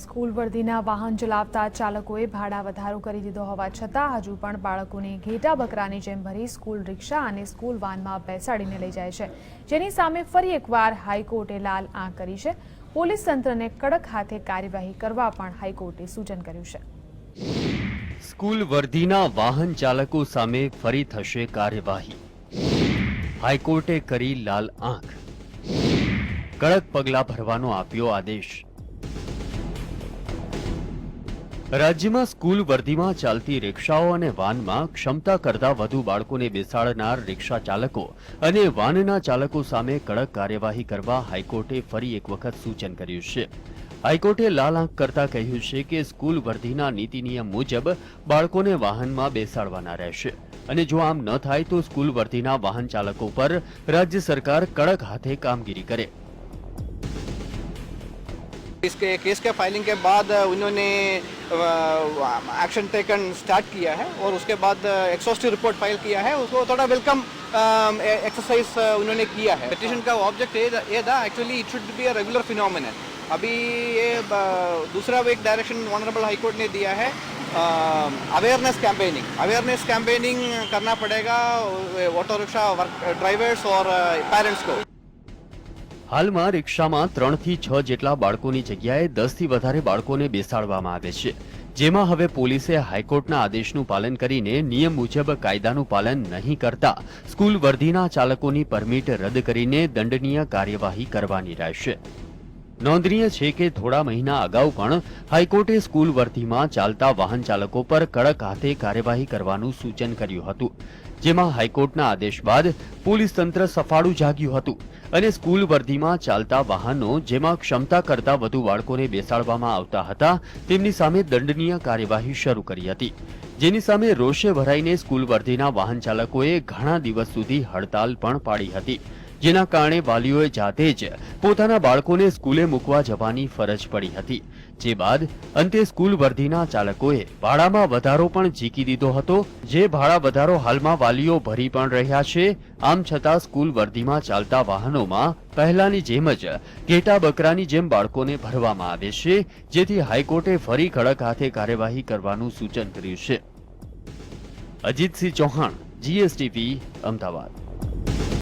School વર્ધીના વાહન ચલાવતા ચાલકોએ ભાડા વધારો કરી દીધો હોવા છતાં હજુ પણ બાળકોને ઘેટા બકરાની જેમ ભરી સ્કૂલ રિક્ષા અને સ્કૂલ વાનમાં બેસાડીને લઈ જાય છે. જેની સામે ફરી એકવાર હાઈકોર્ટે લાલ આંખ કરી છે. પોલીસ તંત્રને કડક હાથે કાર્યવાહી કરવા પણ હાઈકોર્ટે સૂચન કર્યું છે. સ્કૂલ વર્ધીના વાહન ચાલકો સામે ફરી થશે કાર્યવાહી. હાઈકોર્ટે કરી લાલ આંખ. કડક પગલાં ભરવાનો આપ્યો આદેશ. રાજ્યમાં સ્કૂલ વર્ધીમાં ચાલતી રિક્ષાઓ અને વાનમાં ક્ષમતા કરતાં વધુ બાળકોને બેસાડનાર રિક્ષા ચાલકો અને વાનના ચાલકો સામે કડક કાર્યવાહી કરવા હાઈકોર્ટે ફરી એક વખત સૂચન કર્યું છે. હાઈકોર્ટે લાલ આંખ કરતા કહ્યું છે કે સ્કૂલ વર્ધીના નીતિ નિયમ મુજબ બાળકોને વાહનમાં બેસાડવાના રહેશે. અને જો આમ ન થાય તો સ્કૂલ વર્ધીના વાહન ચાલકો પર રાજ્ય સરકાર કડક હાથે કામગીરી કરે. इसके केस के फाइलिंग के बाद उन्होंने एक्शन टेकन स्टार्ट किया है और उसके बाद एक्सॉस्टिव रिपोर्ट फ़ाइल किया है। उसको थोड़ा वेलकम एक्सरसाइज उन्होंने किया है। पिटिशन का ऑब्जेक्ट ये था actually it should be a regular phenomenon अभी ये दूसरा एक डायरेक्शन ऑनरेबल हाईकोर्ट ने दिया है अवेयरनेस कैंपेनिंग अवेयरनेस कैंपेनिंग करना पड़ेगा ऑटो रिक्शा ड्राइवर्स और पेरेंट्स को। હાલમાં રિક્ષામાં ત્રણથી છ જેટલા બાળકોની જગ્યાએ દસથી વધારે બાળકોને બેસાડવામાં આવે છે. જેમાં હવે પોલીસે હાઈકોર્ટના આદેશનું પાલન કરીને નિયમ મુજબ કાયદાનું પાલન નહીં કરતા સ્કૂલ વર્ધીના ચાલકોની પરમિટ રદ કરીને દંડનીય કાર્યવાહી કરવાની રહેશે. નોંધનીય છે કે થોડા મહિના અગાઉ પણ હાઈકોર્ટે સ્કૂલ વર્ધીમાં ચાલતા વાહન ચાલકો પર કડક હાથે કાર્યવાહી કરવાનું સૂચન કર્યું હતું, જેમાં હાઈકોર્ટના આદેશ બાદ પોલીસ તંત્ર સફાળું જાગ્યું હતું અને સ્કૂલ વર્ધીમાં ચાલતા વાહનો જેમાં ક્ષમતા કરતા વધુ બાળકોને બેસાડવામાં આવતા હતા, તેમની સામે દંડનીય કાર્યવાહી શરૂ કરી હતી. જેની સામે રોષે ભરાઈને સ્કૂલ વર્ધીના વાહન ચાલકોએ ઘણા દિવસ સુધી હડતાલ પણ પાડી હતી. જેના કારણે વાલીઓએ જાતે જ પોતાના બાળકોને સ્કૂલે મૂકવા જવાની ફરજ પડી હતી. જે બાદ અંતે સ્કૂલ વર્ધીના ચાલકોએ ભાડામાં વધારો પણ ઝીકી દીધો હતો. જે ભાડા વધારો હાલમાં વાલીઓ ભરી પણ રહ્યા છે. આમ છતાં સ્કૂલ વર્ધીમાં ચાલતા વાહનોમાં પહેલાની જેમ જ ઘેટા બકરાની જેમ બાળકોને ભરવામાં આવે છે, જેથી હાઈકોર્ટે ફરી કડક હાથે કાર્યવાહી કરવાનું સૂચન કર્યું છે. અજીતસિંહ ચૌહાણ, જીએસટીવી, અમદાવાદ.